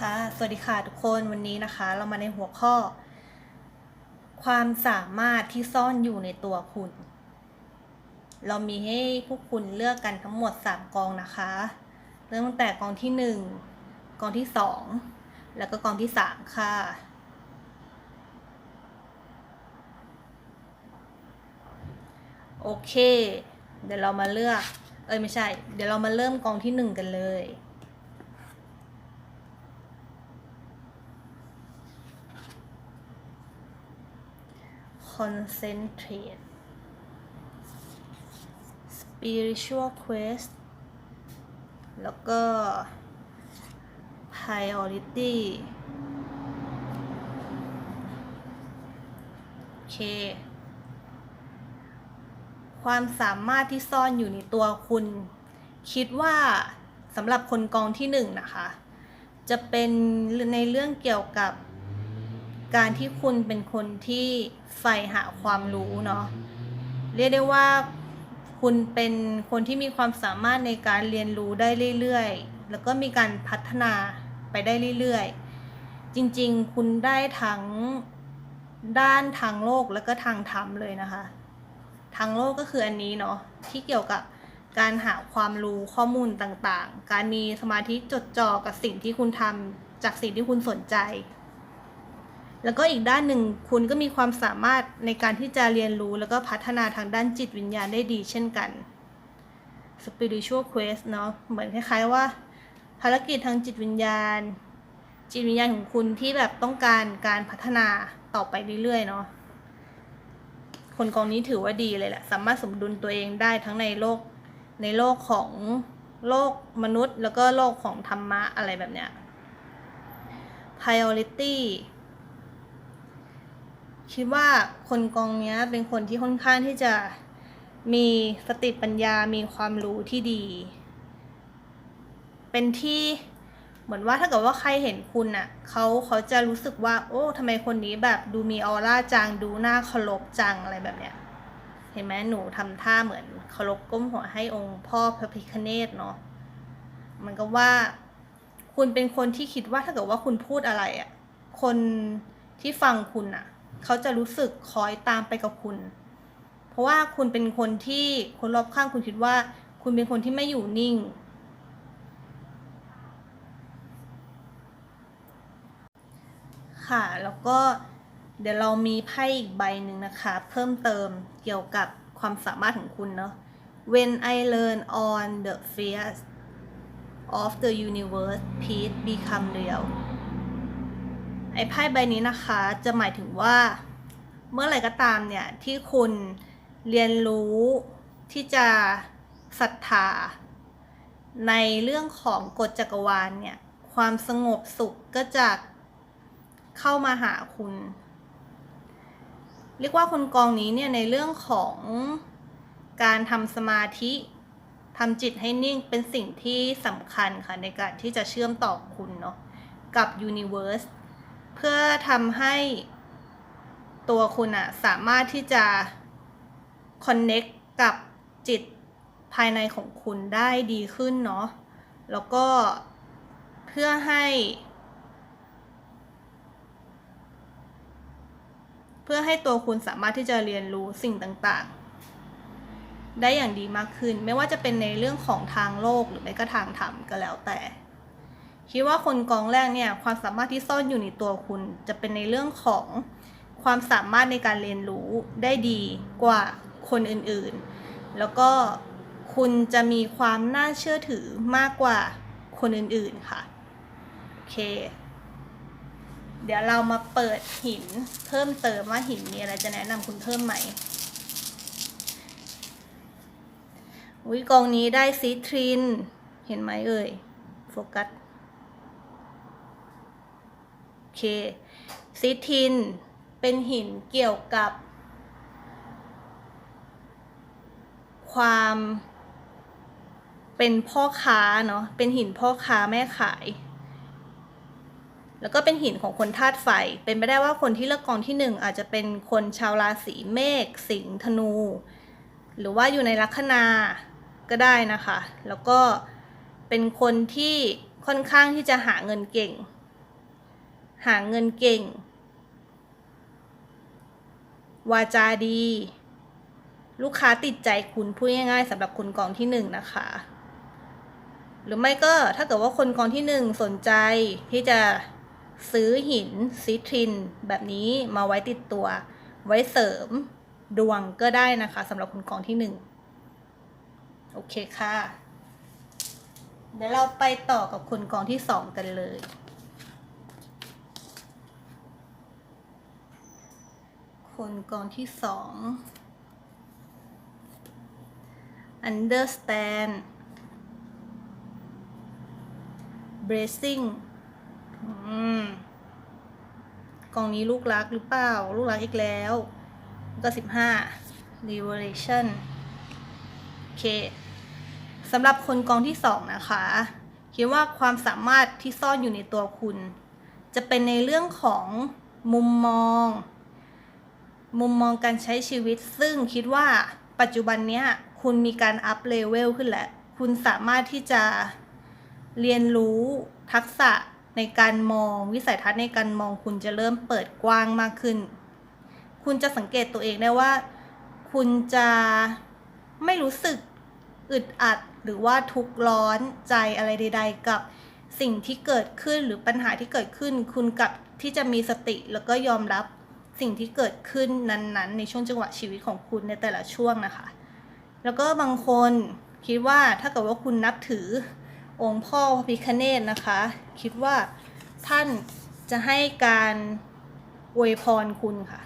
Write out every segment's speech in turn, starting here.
ค่ะ สวัสดีค่ะทุกคนวันนี้นะคะ เรามาในหัวข้อ ความสามารถที่ซ่อนอยู่ในตัวคุณ เรามีให้พวกคุณเลือกกันทั้งหมด 3 กองนะคะ เริ่มตั้งแต่กองที่ 1 กองที่ 2 แล้วก็กองที่ 3 ค่ะ โอเค เดี๋ยวเรามาเลือก เอ้ยไม่ใช่ เดี๋ยวเรามาเริ่มกองที่ 1 กันเลย concentrate spiritual quest แล้วก็ priority โอเค ความสามารถที่ซ่อนอยู่ในตัวคุณ คิดว่าสำหรับคนกองที่หนึ่งนะคะ จะเป็นในเรื่องเกี่ยวกับ การที่คุณเป็นคนที่ใฝ่หาความรู้เนาะเรียกได้ว่าคุณเป็นคนที่มีความสามารถในการเรียนรู้ได้เรื่อยๆ แล้วก็มีการพัฒนาไปได้เรื่อยๆ จริงๆ คุณได้ทั้งด้านทางโลกแล้วก็ทางธรรมเลยนะคะ ทางโลกก็คืออันนี้เนาะที่เกี่ยวกับการหาความรู้ข้อมูลต่างๆ การมีสมาธิจดจ่อกับสิ่งที่คุณทำจากสิ่งที่คุณสนใจ แล้วก็อีกด้านหนึ่งคุณก็มีความสามารถในการที่จะเรียนรู้แล้วก็พัฒนาทางด้านจิตวิญญาณได้ดีเช่นกัน spiritual quest เนาะเหมือนคล้ายๆว่า ภารกิจทางจิตวิญญาณ จิตวิญญาณของคุณที่แบบต้องการการพัฒนาต่อไปเรื่อยๆเนาะคนกองนี้ถือว่าดีเลยแหละ สามารถสมดุลตัวเองได้ทั้งในโลกในโลกของโลกมนุษย์ แล้วก็โลกของธรรมะอะไรแบบเนี้ย priority คิดว่าคนกองเนี้ยเป็นคนที่ค่อนข้างที่จะมีสติปัญญา มีความรู้ที่ดี เป็นที่เหมือนว่าถ้าเกิดว่าใครเห็นคุณน่ะเขาเขาจะรู้สึกว่า โอ้ทำไมคนนี้แบบดูมีออร่าจัง ดูหน้าเคารพจังอะไรแบบเนี้ย เห็นไหมหนูทำท่าเหมือนเคารพก้มหัวให้องค์พ่อพระพิฆเนศเนาะ มันก็ว่า คุณเป็นคนที่คิดว่าถ้าเกิดว่าคุณพูดอะไรอะ่ะ คนที่ฟังคุณอะ เขาจะรู้สึกคอยตามไปกับคุณ เพราะว่าคุณเป็นคนที่คนรอบข้างคุณคิดว่า คุณเป็นคนที่ไม่อยู่นิ่ง ค่ะแล้วก็เดี๋ยวเรามีไพ่อีกใบหนึ่งนะคะ เพิ่มเติมเกี่ยวกับความสามารถของคุณเนาะ When I learn on the fears of the universe peace become real ไอ้ไพ่ใบนี้นะคะจะหมายถึงว่าเมื่อไหร่ก็ตามเนี่ยที่คุณเรียนรู้ที่จะศรัทธา ในเรื่องของกฎจักรวาลเนี่ยความสงบสุขก็จะเข้ามาหาคุณ เรียกว่าคนกองนี้เนี่ยในเรื่องของการทำสมาธิทำจิตให้นิ่งเป็นสิ่งที่สำคัญค่ะในการที่จะเชื่อมต่อคุณเนาะกับ Universe เเพื่อทำให้ตัวคุณอะสามารถที่จะ connect กับจิตภายในของคุณได้ดีขึ้นเนาะ แล้วก็เพื่อให้ เพื่อให้ตัวคุณสามารถที่จะเรียนรู้สิ่งต่างๆ ได้อย่างดีมากขึ้น ไม่ว่าจะเป็นในเรื่องของทางโลกหรือไม่ก็ทางธรรมก็แล้วแต่ คิดว่าคนกองแรกเนี่ยความสามารถที่ซ่อนอยู่ในตัวคุณ จะเป็นในเรื่องของความสามารถในการเรียนรู้ได้ดีกว่าคนอื่นๆ แล้วก็คุณจะมีความน่าเชื่อถือมากกว่าคนอื่นๆค่ะ โอเค เดี๋ยวเรามาเปิดหินเพิ่มเติมว่าหินมีอะไรจะแนะนำคุณเพิ่มไหมวิกองนี้ได้ซีทริน เห็นไหมเอ่ย โฟกัส เคซีทิน เป็นหินเกี่ยวกับ ความเป็นพ่อค้าเนาะ เป็นหินพ่อค้าแม่ขาย แล้วก็เป็นหินของคนธาตุไฟ เป็นไปได้ว่าคนที่เลือกกองที่หนึ่งอาจจะเป็นคนชาวราศีเมษ สิงห์ ธนู หรือว่าอยู่ในลัคนาก็ได้นะคะ แล้วก็เป็นคนที่ค่อนข้างที่จะหาเงินเก่ง หาเงินเก่ง วาจาดี ลูกค้าติดใจคุณพูดง่ายๆสำหรับคนกองที่หนึ่งนะคะ หรือไม่ก็ถ้าเกิดว่าคนกองที่หนึ่งสนใจที่จะซื้อหินซิทริน แบบนี้มาไว้ติดตัว ไว้เสริมดวงก็ได้นะคะสำหรับคนกองที่หนึ่งโอเคค่ะ เดี๋ยวเราไปต่อกับคนกองที่สองกันเลย คนกองที่สอง understand blessing กองนี้ลูกรักหรือเปล่า ลูกรักอีกแล้ว ก็สิบห้า revelation โอเคสำหรับคนกองที่สองนะคะคิดว่าความสามารถที่ซ่อนอยู่ในตัวคุณ จะเป็นในเรื่องของมุมมอง มุมมองการใช้ชีวิต ซึ่งคิดว่าปัจจุบันเนี้ยคุณมีการอัพเลเวลขึ้นแล้ว คุณสามารถที่จะเรียนรู้ทักษะในการมองวิสัยทัศน์ในการมองคุณจะเริ่มเปิดกว้างมากขึ้น คุณจะสังเกตตัวเองได้ว่า คุณจะไม่รู้สึกอึดอัดหรือว่าทุกข์ร้อนใจอะไรใด ๆ กับสิ่งที่เกิดขึ้นหรือปัญหาที่เกิดขึ้น คุณกับที่จะมีสติแล้วก็ยอมรับ สิ่งที่เกิดขึ้นนั้นๆ ในช่วงจังหวะชีวิตของคุณในแต่ละช่วงนะคะ แล้วก็บางคนคิดว่าถ้าเกิดว่าคุณนับถือองค์พ่อพระพิคเนตนะคะ คิดว่าท่านจะให้การอวยพรคุณค่ะ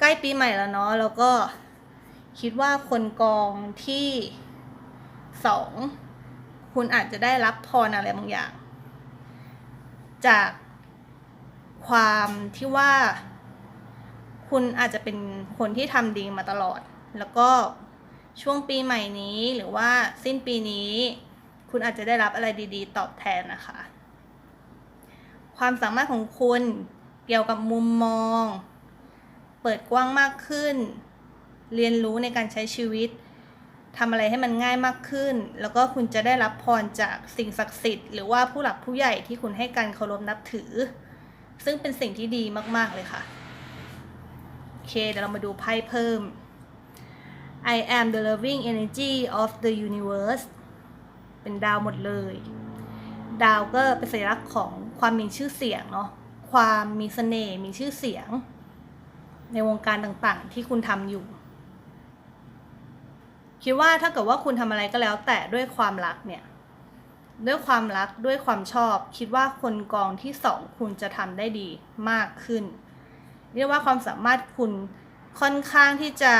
ใกล้ปีใหม่แล้วเนาะแล้วก็คิดว่าคนกองที่สองคุณอาจจะได้รับพรอะไรบางอย่าง จากความที่ว่า คุณอาจจะเป็นคนที่ทำดีมาตลอด แล้วก็ช่วงปีใหม่นี้หรือว่าสิ้นปีนี้ คุณอาจจะได้รับอะไรดี ๆ ตอบแทนนะคะ ความสามารถของคุณเกี่ยวกับมุมมอง เปิดกว้างมากขึ้น เรียนรู้ในการใช้ชีวิตทำอะไรให้มันง่ายมากขึ้น แล้วก็คุณจะได้รับพรจากสิ่งศักดิ์สิทธิ์หรือว่าผู้หลักผู้ใหญ่ที่คุณให้การเคารพนับถือ ซึ่งเป็นสิ่งที่ดีมาก ๆ เลยค่ะ เค เดี๋ยวเรามาดูไพ่เพิ่ม I am the loving energy of the universe เป็นดาวหมดเลย ดาวก็เป็นสัญลักษณ์ของความมีชื่อเสียงเนาะ ความมีเสน่ห์ มีชื่อเสียง ในวงการต่างๆ ที่คุณทำอยู่ คิดว่าถ้าเกิดว่าคุณทำอะไรก็แล้วแต่ด้วยความรักเนี่ย ด้วยความรัก ด้วยความชอบ คิดว่าคนกองที่สองคุณจะทำได้ดีมากขึ้น เรียกว่าความสามารถคุณค่อนข้างที่จะ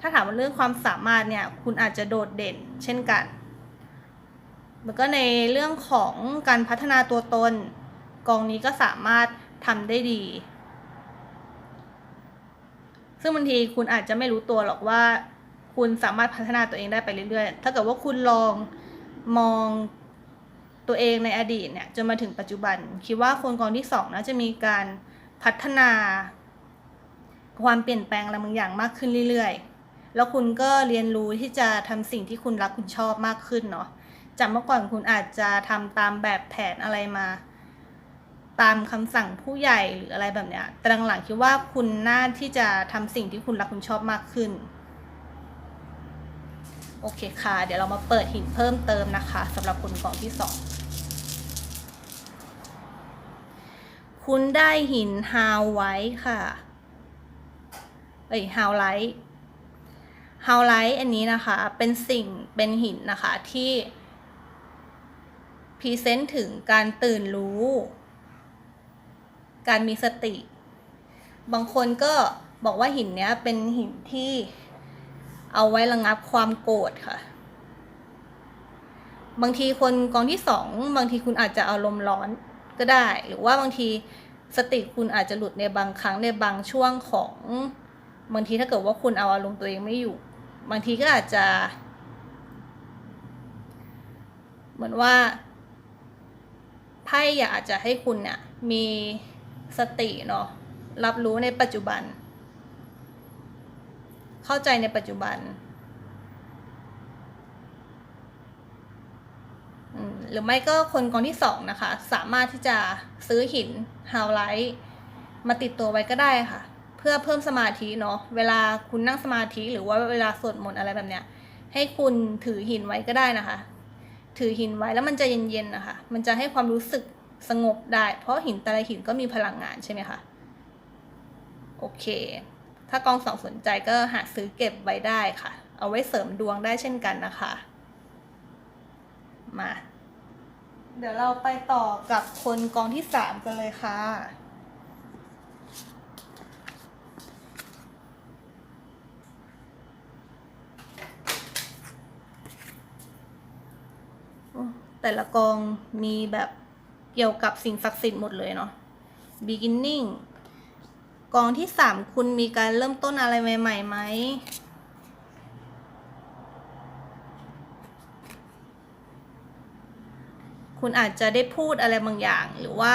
ถ้าถามเรื่องความสามารถเนี่ย คุณอาจจะโดดเด่น เช่นกันแล้วก็ในเรื่องของการพัฒนาตัวตน กองนี้ก็สามารถทำได้ดี ซึ่งบางทีคุณอาจจะไม่รู้ตัวหรอกว่า คุณสามารถพัฒนาตัวเองได้ไปเรื่อยๆ ถ้าเกิดว่าคุณลองมองตัวเองในอดีตเนี่ยจนมาถึงปัจจุบัน คิดว่าคนกองที่สองนะจะมีการ พัฒนา ความเปลี่ยนแปลงอะไรบางอย่างมากขึ้นเรื่อยๆ แล้วคุณก็เรียนรู้ที่จะทำสิ่งที่คุณรักคุณชอบมากขึ้นเนาะจากเมื่อก่อนคุณอาจจะทำตามแบบแผนอะไรมา ตามคำสั่งผู้ใหญ่หรืออะไรแบบเนี้ย แต่หลังๆคิดว่าคุณน่าที่จะทำสิ่งที่คุณรักคุณชอบมากขึ้น โอเคค่ะ เดี๋ยวเรามาเปิดหินเพิ่มเติมนะคะสำหรับคนกล่องที่สอง คุณได้หินฮาวไว้ค่ะเอ้ยฮาวไลท์ฮาวไลท์อันนี้นะคะ เป็นสิ่งเป็นหินนะคะที่พรีเซนต์ถึงการตื่นรู้ การมีสติ บางคนก็บอกว่าหินเนี้ยเป็นหินที่เอาไว้ระงับความโกรธค่ะ บางทีคนกองที่สอง บางทีคุณอาจจะอารมณ์ร้อน ก็ได้ หรือว่าบางทีสติคุณอาจจะหลุดในบางครั้งในบางช่วงของบางทีถ้าเกิดว่าคุณเอาอารมณ์ตัวเองไม่อยู่ บางทีก็อาจจะ เหมือนว่าไพ่อยากจจะให้คุณเนี่ยมีสติเนาะรับรู้ในปัจจุบัน เข้าใจในปัจจุบันอืม หรือไม่ก็คนกองที่สองนะคะ สามารถที่จะซื้อหินฮาวไลท์มาติดตัวไว้ก็ได้ค่ะ เพื่อเพิ่มสมาธิเนาะเวลาคุณนั่งสมาธิหรือว่าเวลาสวดมนต์อะไรแบบเนี้ย ให้คุณถือหินไว้ก็ได้นะคะ ถือหินไว้แล้วมันจะเย็นๆนะคะ มันจะให้ความรู้สึกสงบได้ เพราะหินแต่ละหินก็มีพลังงานใช่ไหมคะโอเค ถ้ากองสองสนใจก็หาซื้อเก็บไว้ได้ค่ะ เอาไว้เสริมดวงได้เช่นกันนะคะ มา เดี๋ยวเราไปต่อกับคนกองที่สามกันเลยค่ะ แต่ละกองมีแบบเกี่ยวกับสิ่งศักดิ์สิทธิ์หมดเลยเนาะ beginning กองที่สามคุณมีการเริ่มต้นอะไรใหม่ๆไหม คุณอาจจะได้พูดอะไรบางอย่าง หรือว่า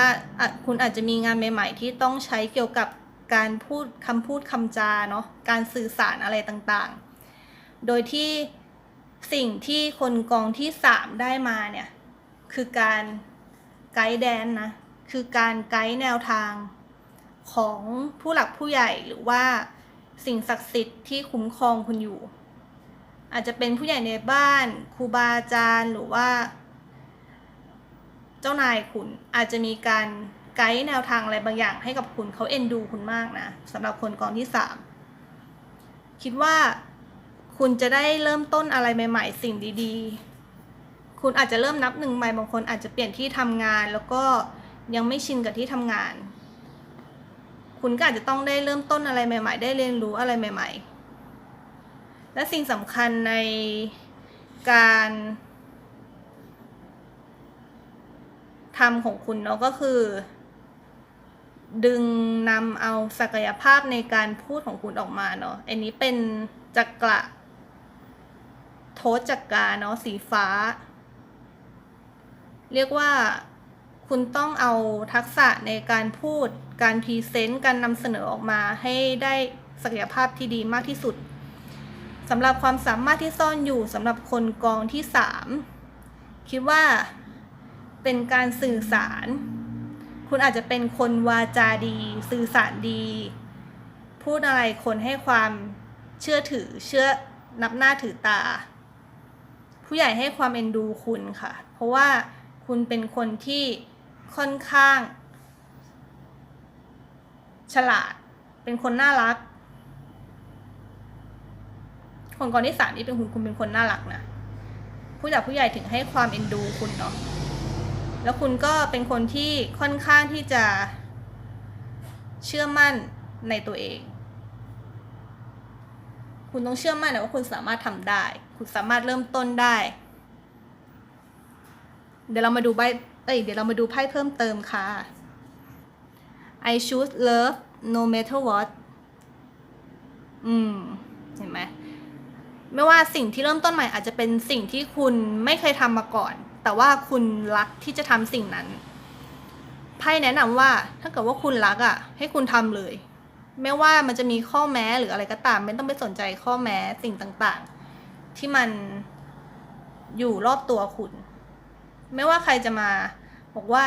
คุณอาจจะมีงานใหม่ ๆ ที่ต้องใช้เกี่ยวกับการพูดคำพูดคำจาเนาะการสื่อสารอะไรต่างๆ โดยที่สิ่งที่คนกองที่สามได้มาเนี่ย คือการไกด์แดนนะ คือการไกด์แนวทางของผู้หลักผู้ใหญ่หรือว่าสิ่งศักดิ์สิทธิ์ที่คุ้มครองคุณอยู่ อาจจะเป็นผู้ใหญ่ในบ้านครูบาอาจารย์หรือว่า จ้านายคุณอาจจะมีการไกด์แนวทางอะไรบางอย่างให้กับคุณเขาเอ็นดูคุณมากนะสำหรับคนกองที่สามคิดว่าคุณจะได้เริ่มต้นอะไรใหม่ ๆ สิ่งดีๆ คุณอาจจะเริ่มนับหนึ่งใหม่บางคนอาจจะเปลี่ยนที่ทำงาน แล้วก็ยังไม่ชินกับที่ทำงาน คุณก็อาจจะต้องได้เริ่มต้นอะไรใหม่ ๆ ได้เรียนรู้อะไรใหม่ ๆ และสิ่งสำคัญในการ ทำของคุณเนาะก็คือ ดึงนำเอาศักยภาพในการพูดของคุณออกมาเนาะอันนี้เป็นจักระโทษจักราเนาะสีฟ้า เรียกว่าคุณต้องเอาทักษะในการพูด การพรีเซนต์ การนำเสนอออกมาให้ได้ศักยภาพที่ดีมากที่สุดสำหรับความสามารถที่ซ่อนอยู่สำหรับคนกองที่สามคิดว่า เป็นการสื่อสาร คุณอาจจะเป็นคนวาจาดี สื่อสารดี พูดอะไรคนให้ความเชื่อถือเชื่อนับหน้าถือตา ผู้ใหญ่ให้ความเอ็นดูคุณค่ะ เพราะว่าคุณเป็นคนที่ค่อนข้าง ฉลาด เป็นคนน่ารัก คนก่อนที่สามนี่เป็นคุณคุณเป็นคนน่ารักนะ ผู้ใหญ่ผู้ใหญ่ถึงให้ความเอ็นดูคุณเนาะ แล้วคุณก็เป็นคนที่ค่อนข้างที่จะเชื่อมั่นในตัวเอง คุณต้องเชื่อมั่นนะว่าคุณสามารถทำได้ คุณสามารถเริ่มต้นได้ เดี๋ยวเรามาดูใบเอ้ยเดี๋ยวเรามาดูไพ่เพิ่มเติมค่ะ I choose love no matter what อืม เห็นไหม ไม่ว่าสิ่งที่เริ่มต้นใหม่อาจจะเป็นสิ่งที่คุณไม่เคยทำมาก่อน แต่ว่าคุณรักที่จะทำสิ่งนั้นไพ่แนะนำว่าถ้าเกิดว่าคุณรักอะ่ะ ให้คุณทำเลย ไม่ว่ามันจะมีข้อแม้หรืออะไรก็ตาม ไม่ต้องไปสนใจข้อแม้สิ่งต่างๆ ที่มันอยู่รอบตัวคุณ ไม่ว่าใครจะมาบอกว่า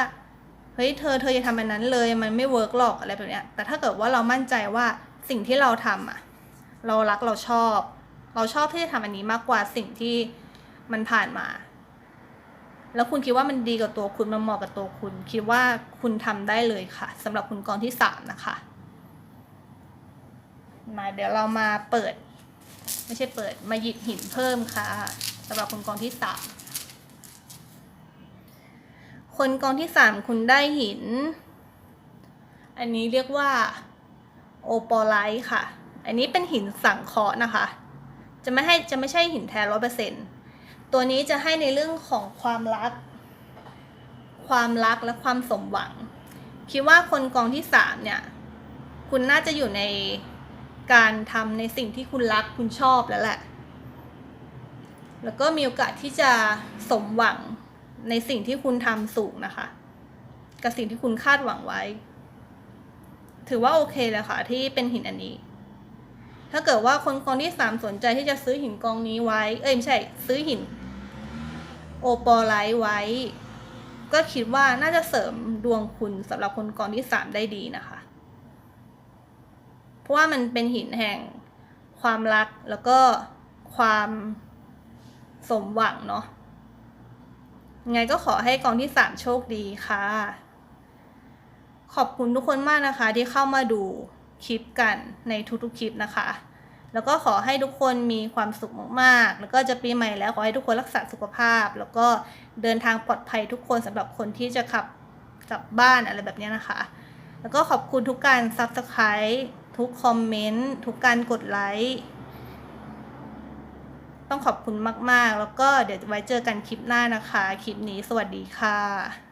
เฮ้ยเธอเธออย่าทำอันนั้นเลย มันไม่เวิร์กหรอกอะไรแบบเนี้ยแต่ถ้าเกิดว่าเรามั่นใจว่าสิ่งที่เราทำอะเรารักเราชอบ เราชอบที่จะทำอันนี้มากกว่าสิ่งที่มันผ่านมา แล้วคุณคิดว่ามันดีกับตัวคุณมันเหมาะกับตัวคุณ คิดว่าคุณทำได้เลยค่ะสำหรับคุณกองที่สามนะคะ มาเดี๋ยวเรามาเปิด ไม่ใช่เปิดมาหยิบหินเพิ่มค่ะสำหรับคนกองที่สามคนกองที่สามคุณได้หิน อันนี้เรียกว่าโอปอไลท์ค่ะ อันนี้เป็นหินสังเคราะห์นะคะ จะไม่ให้จะไม่ใช่หินแท้ร้อยเปอร์เซ็นตั ตัวนี้จะให้ในเรื่องของความรัก ความรักและความสมหวัง คิดว่าคนกองที่สามเนี่ย คุณน่าจะอยู่ในการทำในสิ่งที่คุณรักคุณชอบแล้วแหละ แล้วก็มีโอกาสที่จะสมหวังในสิ่งที่คุณทำสูงนะคะ กับสิ่งที่คุณคาดหวังไว้ ถือว่าโอเคเลยค่ะ ที่เป็นหินอันนี้ ถ้าเกิดว่าคนกองที่สามสนใจที่จะซื้อหินกองนี้ไว้ เอ้ยไม่ใช่ ซื้อหิน โอปอไลท์ไว้ ก็คิดว่าน่าจะเสริมดวงคุณสำหรับคนกองที่สามได้ดีนะคะ เพราะว่ามันเป็นหินแห่งความรักแล้วก็ความสมหวังเนาะยังไงก็ขอให้กองที่สามโชคดีค่ะ ขอบคุณทุกคนมากนะคะที่เข้ามาดูคลิปกันในทุกๆคลิปนะคะ แล้วก็ขอให้ทุกคนมีความสุขมากๆ แล้วก็จะปีใหม่แล้วขอให้ทุกคนรักษาสุขภาพ แล้วก็เดินทางปลอดภัยทุกคนสำหรับคนที่จะขับกลับบ้านอะไรแบบนี้นะคะ แล้วก็ขอบคุณทุกการ Subscribe ทุกคอมเมนต์ทุกการกดไลค์ต้องขอบคุณมาก ๆ แล้วก็เดี๋ยวไว้เจอกันคลิปหน้านะคะ คลิปนี้สวัสดีค่ะ